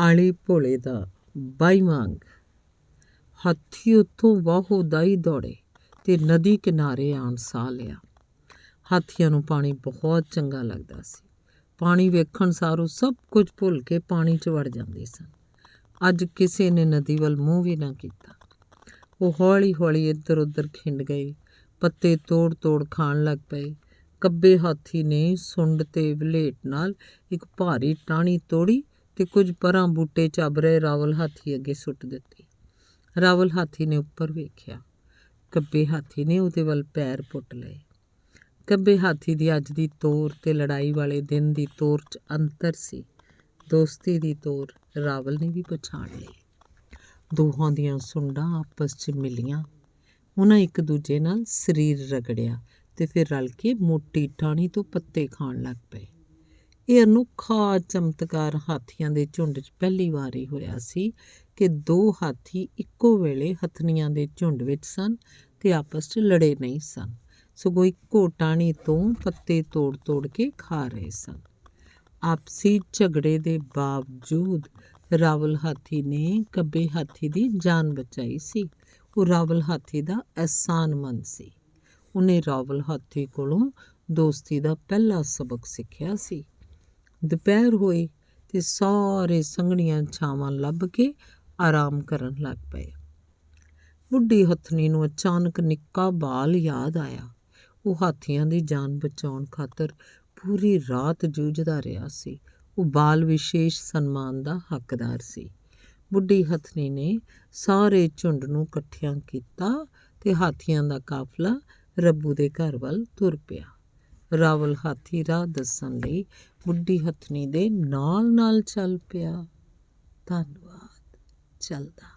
ਆਲੇ ਭੋਲੇ ਦਾ ਬਾਈ ਮੰਗ ਹਾਥੀ ਉੱਥੋਂ ਵਾਹੋ ਦਾਈ ਦੌੜੇ ਤੇ ਨਦੀ ਕਿਨਾਰੇ ਆਣ ਸਾਹ ਲਿਆ। ਹਾਥੀਆਂ ਨੂੰ ਪਾਣੀ ਬਹੁਤ ਚੰਗਾ ਲੱਗਦਾ ਸੀ। ਪਾਣੀ ਵੇਖਣ ਸਾਰ ਉਹ ਸਭ ਕੁਝ ਭੁੱਲ ਕੇ ਪਾਣੀ 'ਚ ਵੜ ਜਾਂਦੇ ਸਨ। ਅੱਜ ਕਿਸੇ ਨੇ ਨਦੀ ਵੱਲ ਮੂੰਹ ਵੀ ਨਾ ਕੀਤਾ। ਉਹ ਹੌਲੀ-ਹੌਲੀ ਇੱਧਰ-ਉੱਧਰ ਖਿੰਡ ਗਏ, ਪੱਤੇ ਤੋੜ-ਤੋੜ ਖਾਣ ਲੱਗ ਪਏ। ਕੱਬੇ ਹਾਥੀ ਨੇ ਸੁੰਡ ਤੇ ਵਲੇਟ ਨਾਲ ਇੱਕ ਭਾਰੀ ਟਾਹਣੀ ਤੋੜੀ ਤੇ ਕੁਝ ਪਰਾਂ ਬੂਟੇ ਚੱਬ ਰਹੇ ਰਾਵਲ ਹਾਥੀ ਅੱਗੇ ਸੁੱਟ ਦਿੱਤੀ। ਰਾਵਲ ਹਾਥੀ ਨੇ ਉੱਪਰ ਵੇਖਿਆ। ਕੱਬੇ ਹਾਥੀ ਨੇ ਉਹਦੇ ਵੱਲ ਪੈਰ ਪੁੱਟ ਲਏ। ਕੱਬੇ ਹਾਥੀ ਦੀ ਅੱਜ ਦੀ ਤੋਰ ਤੇ ਲੜਾਈ ਵਾਲੇ ਦਿਨ ਦੀ ਤੋਰ 'ਚ ਅੰਤਰ ਸੀ। ਦੋਸਤੀ ਦੀ ਤੋਰ ਰਾਵਲ ਨੇ ਵੀ ਪਛਾਣ ਲਈ। ਦੋਹਾਂ ਦੀਆਂ ਸੁੰਡਾਂ ਆਪਸ 'ਚ ਮਿਲੀਆਂ। ਉਹਨਾਂ ਇੱਕ ਦੂਜੇ ਨਾਲ ਸਰੀਰ ਰਗੜਿਆ ਤੇ ਫਿਰ ਰਲ ਕੇ ਮੋਟੀ ਟਾਹਣੀ ਤੋਂ ਪੱਤੇ ਖਾਣ ਲੱਗ ਪਏ। ਇਹ ਅਨੋਖਾ ਚਮਤਕਾਰ ਹਾਥੀਆਂ ਦੇ ਝੁੰਡ 'ਚ ਪਹਿਲੀ ਵਾਰ ਹੀ ਹੋਇਆ ਸੀ ਕਿ ਦੋ ਹਾਥੀ ਇੱਕੋ ਵੇਲੇ ਹਥਨੀਆਂ ਦੇ ਝੁੰਡ ਵਿੱਚ ਸਨ ਤੇ ਆਪਸ 'ਚ ਲੜੇ ਨਹੀਂ ਸਨ। ਸਗੋਂ ਇੱਕੋ ਟਾਹਣੀ ਤੋਂ ਪੱਤੇ ਤੋੜ-ਤੋੜ ਕੇ ਖਾ ਰਹੇ ਸਨ। ਆਪਸੀ ਝਗੜੇ ਦੇ ਬਾਵਜੂਦ ਰਾਵਲ ਹਾਥੀ ਨੇ ਕੱਬੇ ਹਾਥੀ ਦੀ ਜਾਨ ਬਚਾਈ ਸੀ। ਉਹ ਰਾਵਲ ਹਾਥੀ ਦਾ ਅਹਿਸਾਨਮੰਦ ਸੀ। ਉਹਨੇ ਰਾਵਲ ਹਾਥੀ ਕੋਲੋਂ ਦੋਸਤੀ ਦਾ ਪਹਿਲਾ ਸਬਕ ਸਿੱਖਿਆ ਸੀ। ਦੁਪਹਿਰ ਹੋਈ ਤੇ ਸਾਰੇ ਸੰਘਣੀਆਂ ਛਾਵਾਂ ਲੱਭ ਕੇ ਆਰਾਮ ਕਰਨ ਲੱਗ ਪਏ। ਬੁੱਢੀ ਹੱਥਨੀ ਨੂੰ ਅਚਾਨਕ ਨਿੱਕਾ ਬਾਲ ਯਾਦ ਆਇਆ। ਉਹ ਹਾਥੀਆਂ ਦੀ ਜਾਨ ਬਚਾਉਣ ਖਾਤਰ ਪੂਰੀ ਰਾਤ ਜੂਝਦਾ ਰਿਹਾ ਸੀ। ਉਹ ਬਾਲ ਵਿਸ਼ੇਸ਼ ਸਨਮਾਨ ਦਾ ਹੱਕਦਾਰ ਸੀ। ਬੁੱਢੀ ਹਥਨੀ ਨੇ ਸਾਰੇ ਝੁੰਡ ਨੂੰ ਇਕੱਠਿਆਂ ਕੀਤਾ ਤੇ ਹਾਥੀਆਂ ਦਾ ਕਾਫਲਾ ਰੱਬੂ ਦੇ ਘਰ ਵੱਲ ਤੁਰ ਪਿਆ। ਰਾਵਲ ਹਾਥੀ ਰਾਹ ਦੱਸਣ ਲਈ ਬੁੱਢੀ ਹਥਨੀ ਦੇ ਨਾਲ ਨਾਲ ਚੱਲ ਪਿਆ। ਧੰਨਵਾਦ। ਚੱਲਦਾ।